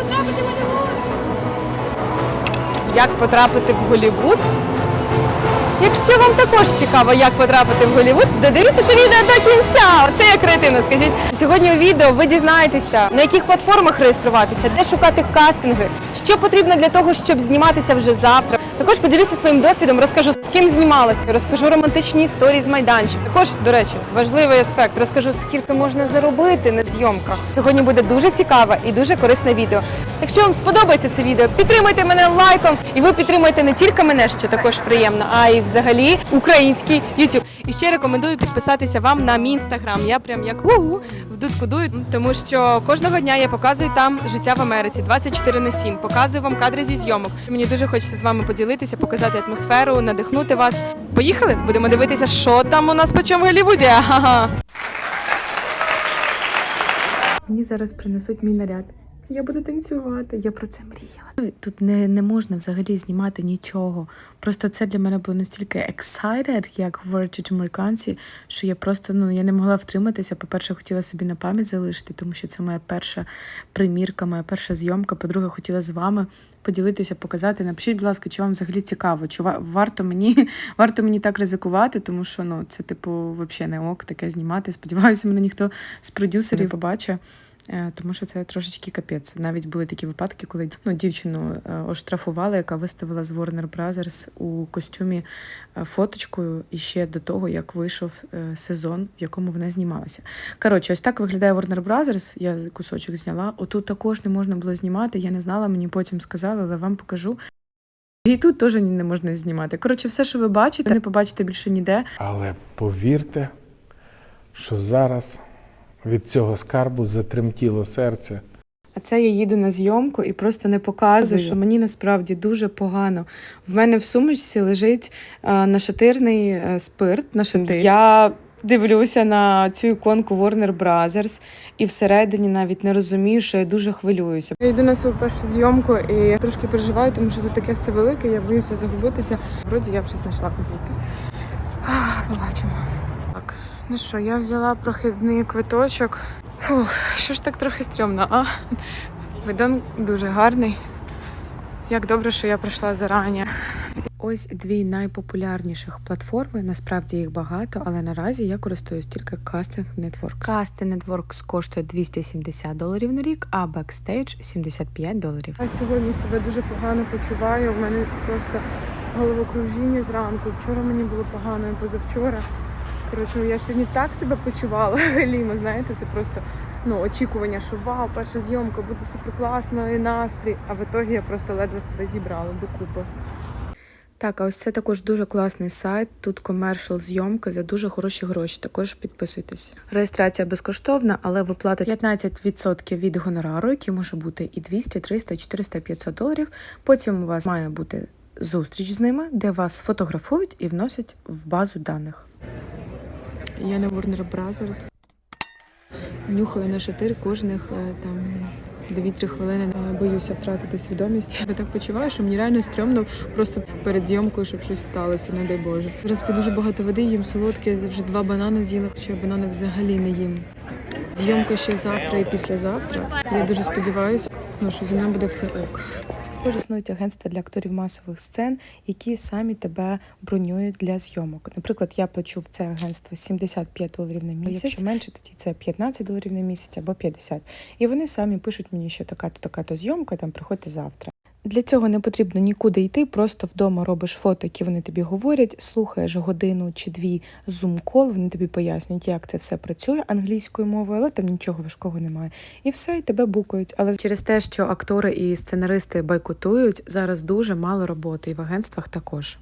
потрапити в Голлівуд? Як потрапити в Голлівуд? Якщо вам також цікаво, як потрапити в Голлівуд, додивіться це відео до кінця. Це я креативно, скажіть. Сьогодні у відео ви дізнаєтеся, на яких платформах реєструватися, де шукати кастинги, що потрібно для того, щоб зніматися вже завтра. Також поділюся своїм досвідом, розкажу, з ким знімалася, розкажу романтичні історії з майданчиків. Також, до речі, важливий аспект, розкажу, скільки можна заробити на зйомках. Сьогодні буде дуже цікаве і дуже корисне відео. Якщо вам сподобається це відео, підтримайте мене лайком, і ви підтримуєте не тільки мене, що також приємно, а й взагалі український YouTube. І ще рекомендую підписатися вам на мій інстаграм. Я прям як угу в дудку дую, тому що кожного дня я показую там життя в Америці 24 на 7. Показую вам кадри зі зйомок. Мені дуже хочеться з вами поділитися, показати атмосферу, надихнути вас. Поїхали? Будемо дивитися, що там у нас по чому в Голлівуді. Мені зараз принесуть мій наряд. Я буду танцювати. Я про це мріяла. Тут не, не можна взагалі знімати нічого. Просто це для мене було настільки excited, як говорять американці, що я просто ну я не могла втриматися. По-перше, хотіла собі на пам'ять залишити, тому що це моя перша примірка, моя перша зйомка. По-друге, хотіла з вами поділитися, показати. Напишіть, будь ласка, чи вам взагалі цікаво, чи варто мені варто мені так ризикувати, тому що ну це типу взагалі не ок таке знімати. Сподіваюся, мене ніхто з продюсерів побачить. Е, Тому що це трошечки капець. Навіть були такі випадки, коли ну, дівчину е, оштрафували, яка виставила з Warner Brothers у костюмі е, фоточкою і ще до того, як вийшов сезон, в якому вона знімалася. Коротше, ось так виглядає Warner Brothers. Я кусочок зняла. Отут також не можна було знімати. Я не знала, мені потім сказали, але вам покажу. І тут теж не можна знімати. Коротше, все, що ви бачите, не побачите більше ніде. Але повірте, що зараз від цього скарбу затремтіло серце. А це я їду на зйомку і просто не показую, що мені насправді дуже погано. В мене в сумочці лежить е, нашатирний е, спирт. Нашатир. Я дивлюся на цю іконку Warner Brothers і всередині навіть не розумію, що я дуже хвилююся. Я йду на свою першу зйомку і я трошки переживаю, тому що тут таке все велике, я боюся загубитися. Вроді я вже знайшла комп'ютер. Побачимо. Ну що, я взяла прохідний квиточок. Фух, що ж так трохи стрьомно, а? Видон дуже гарний. Як добре, що я прийшла зарані. Ось дві найпопулярніших платформи. Насправді їх багато, але наразі я користуюсь тільки Casting Networks. Casting Networks коштує 270 доларів на рік, а Backstage 75 доларів. Я сьогодні себе дуже погано почуваю. У мене просто головокружіння зранку. Вчора мені було погано і позавчора. Коротше, я сьогодні так себе почувала. Галіма, знаєте, це просто ну, очікування, що вау, перша зйомка буде супер класно і настрій. А в ітогі я просто ледве себе зібрала докупи. Так, а ось це також дуже класний сайт. Тут комершал зйомка за дуже хороші гроші. Також підписуйтесь. Реєстрація безкоштовна, але ви платите 15% від гонорару, який може бути і 200, 300, 400, 500 доларів. Потім у вас має бути зустріч з ними, де вас фотографують і вносять в базу даних. Я на Warner Brothers. Нюхаю на шатир кожних е, там 2-3 хвилини. Е, Боюся втратити свідомість. Я так почуваю, що мені реально стрьомно просто перед зйомкою, щоб щось сталося, не дай Боже. Зараз п'ю дуже багато води, їм солодке, я вже два банани з'їла, хоча банани взагалі не їм. Зйомка ще завтра і післязавтра. Я дуже сподіваюся, ну, що зі мною буде все ок. Також існують агентства для акторів масових сцен, які самі тебе бронюють для зйомок. Наприклад, я плачу в це агентство 75 доларів на місяць. Якщо менше, тоді це 15 доларів на місяць або 50. І вони самі пишуть мені, що така-то така-то зйомка, там приходьте завтра. Для цього не потрібно нікуди йти, просто вдома робиш фото, які вони тобі говорять, слухаєш годину чи дві зум-кол, вони тобі пояснюють, як це все працює англійською мовою, але там нічого важкого немає. І все, і тебе букають. Але через те, що актори і сценаристи байкотують, зараз дуже мало роботи, і в агентствах також.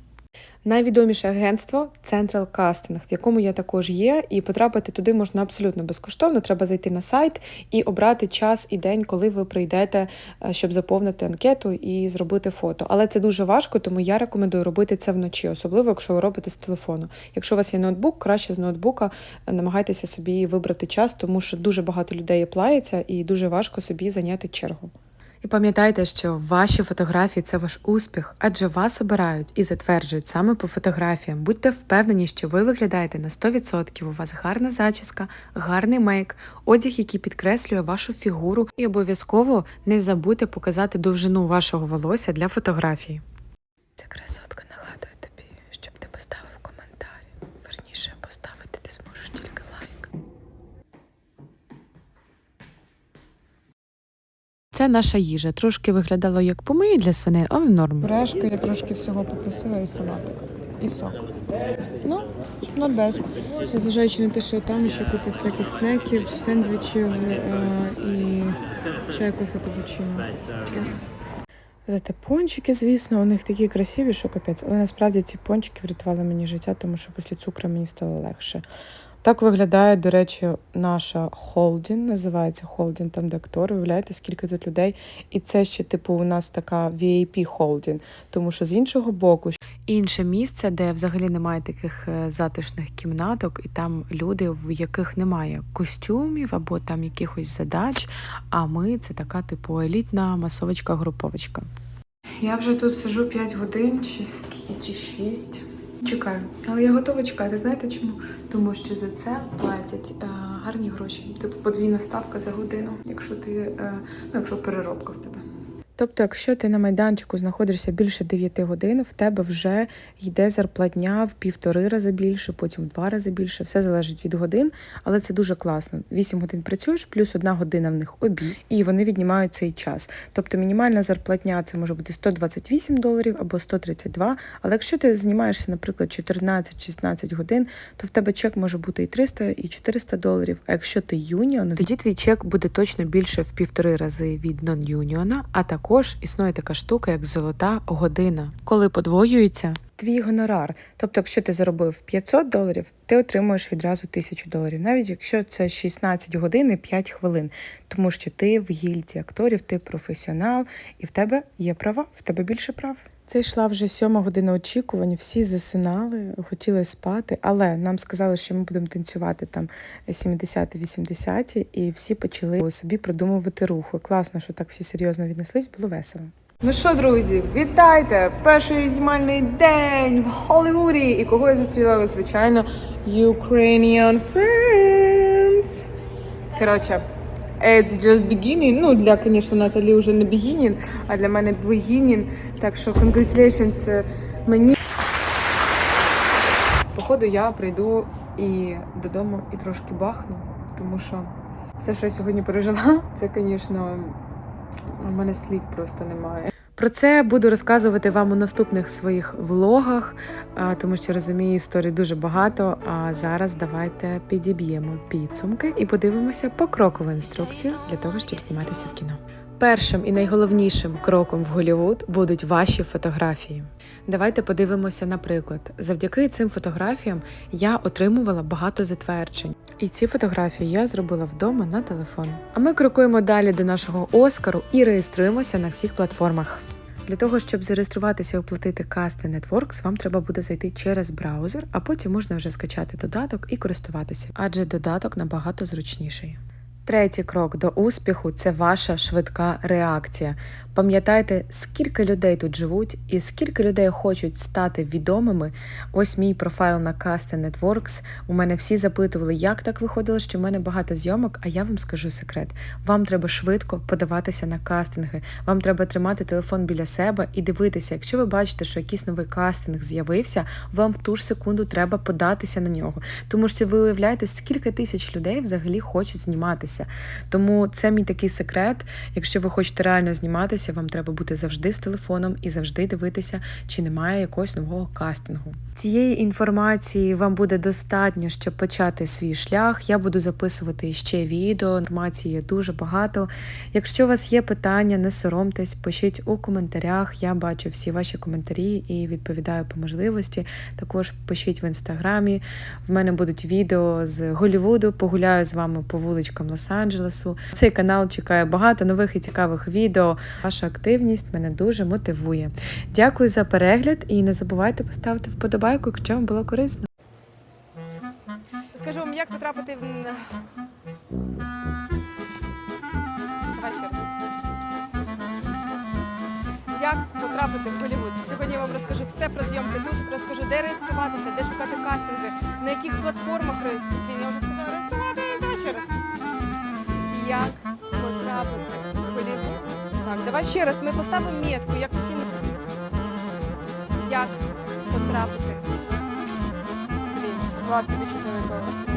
Найвідоміше агентство Central Casting, в якому я також є, і потрапити туди можна абсолютно безкоштовно. Треба зайти на сайт і обрати час і день, коли ви прийдете, е, щоб заповнити анкету і зробити фото. Але це дуже важко, тому я рекомендую робити це вночі, особливо якщо ви робите з телефону. Якщо у вас є ноутбук, краще з ноутбука е, намагайтеся собі вибрати час, тому що дуже багато людей плається і дуже важко собі зайняти чергу. І пам'ятайте, що ваші фотографії це ваш успіх, адже вас обирають і затверджують саме по фотографіям. Будьте впевнені, що ви виглядаєте на 100%, у вас гарна зачіска, гарний мейк, одяг, який підкреслює вашу фігуру, і обов'язково не забудьте показати довжину вашого волосся для фотографії. Ця красотка нагадує тобі, щоб ти поставив коментар. Верніше поставити ти зможеш тільки лайк. Це наша їжа. Трошки виглядало як помиї для свиней, але норм. Пюрешка, я трошки всього попросила і салатик. І сок. Ну, not bad. Незважаючи на те, що там ще купа всяких снеків, сендвічів е, і чай, кофе, капучино. Таке. Зате пончики, звісно, у них такі красиві, що капець. Але насправді ці пончики врятували мені життя, тому що після цукру мені стало легше. Так виглядає, до речі, наша холдін, називається холдін, там де актори. Уявляєте, скільки тут людей. І це ще, типу, у нас така VIP холдін, тому що з іншого боку інше місце, де взагалі немає таких е, затишних кімнаток, і там люди, в яких немає костюмів або там якихось задач. А ми це така, типу, елітна масовочка-груповочка. Я вже тут сижу 5 годин, чи скільки, чи 6. Чекаю. Але я готова чекати. Знаєте чому? Тому що за це платять е, гарні гроші. Типу подвійна ставка за годину, якщо ти е, ну, якщо переробка в тебе. Тобто, якщо ти на майданчику знаходишся більше 9 годин, в тебе вже йде зарплатня в півтори рази більше, потім в два рази більше. Все залежить від годин, але це дуже класно. 8 годин працюєш, плюс одна година в них обід, і вони віднімають цей час. Тобто мінімальна зарплатня це може бути 128 доларів або 132. Але якщо ти знімаєшся, наприклад, 14-16 годин, то в тебе чек може бути і 300, і 400 доларів. А якщо ти юніон, тоді твій чек буде точно більше в півтори рази від нон-юніона, а також існує така штука, як золота година, коли подвоюється. Твій гонорар. Тобто, якщо ти заробив 500 доларів, ти отримуєш відразу 1000 доларів, навіть якщо це 16 годин і 5 хвилин, тому що ти в гільдії акторів, ти професіонал, і в тебе є права, в тебе більше прав. Це йшла вже сьома година очікування, всі засинали, хотіли спати, але нам сказали, що ми будемо танцювати там 70-80, і всі почали собі продумувати рухи. Класно, що так всі серйозно віднеслись, було весело. Ну що, друзі, вітайте! Перший знімальний день в Холлівуді. І кого я зустріла, звичайно, Ukrainian friends. Коротше, it's just beginning. Ну, для, звісно, Наталі вже не beginning, а для мене beginning. Так що congratulations е, мені. Походу, я прийду і додому і трошки бахну, тому що все, що я сьогодні пережила, це, звісно, у мене слів просто немає. Про це буду розказувати вам у наступних своїх влогах, тому що розумію, історій дуже багато. А зараз давайте підіб'ємо підсумки і подивимося покрокову інструкцію для того, щоб зніматися в кіно. Першим і найголовнішим кроком в Голівуд будуть ваші фотографії. Давайте подивимося, наприклад, завдяки цим фотографіям я отримувала багато затверджень. І ці фотографії я зробила вдома на телефон. А ми крокуємо далі до нашого Оскару і реєструємося на всіх платформах. Для того, щоб зареєструватися і оплатити касти Networks, вам треба буде зайти через браузер, а потім можна вже скачати додаток і користуватися, адже додаток набагато зручніший. Третій крок до успіху це ваша швидка реакція. Пам'ятайте, скільки людей тут живуть і скільки людей хочуть стати відомими. Ось мій профайл на Cast Networks. У мене всі запитували, як так виходило, що в мене багато зйомок. А я вам скажу секрет: вам треба швидко подаватися на кастинги. Вам треба тримати телефон біля себе і дивитися. Якщо ви бачите, що якийсь новий кастинг з'явився, вам в ту ж секунду треба податися на нього. Тому що ви уявляєте, скільки тисяч людей взагалі хочуть зніматися. Тому це мій такий секрет. Якщо ви хочете реально зніматися, вам треба бути завжди з телефоном і завжди дивитися, чи немає якогось нового кастингу. Цієї інформації вам буде достатньо, щоб почати свій шлях. Я буду записувати ще відео. Інформації є дуже багато. Якщо у вас є питання, не соромтесь, пишіть у коментарях. Я бачу всі ваші коментарі і відповідаю по можливості. Також пишіть в інстаграмі. В мене будуть відео з Голівуду. Погуляю з вами по вуличкам Лос-Анджелесу. Цей канал чекає багато нових і цікавих відео ваша активність мене дуже мотивує. Дякую за перегляд і не забувайте поставити вподобайку, якщо вам було корисно. Скажу вам, як потрапити в. Як потрапити в Голівуд. Сьогодні я вам розкажу все про зйомки тут, розкажу, де реєструватися, де шукати кастинги, на яких платформах реєструватися. Я вже сказала реєструвати і дочери. Як вами. Давай ще раз ми поставимо метку, як потім як потрапити. Власне, чотири.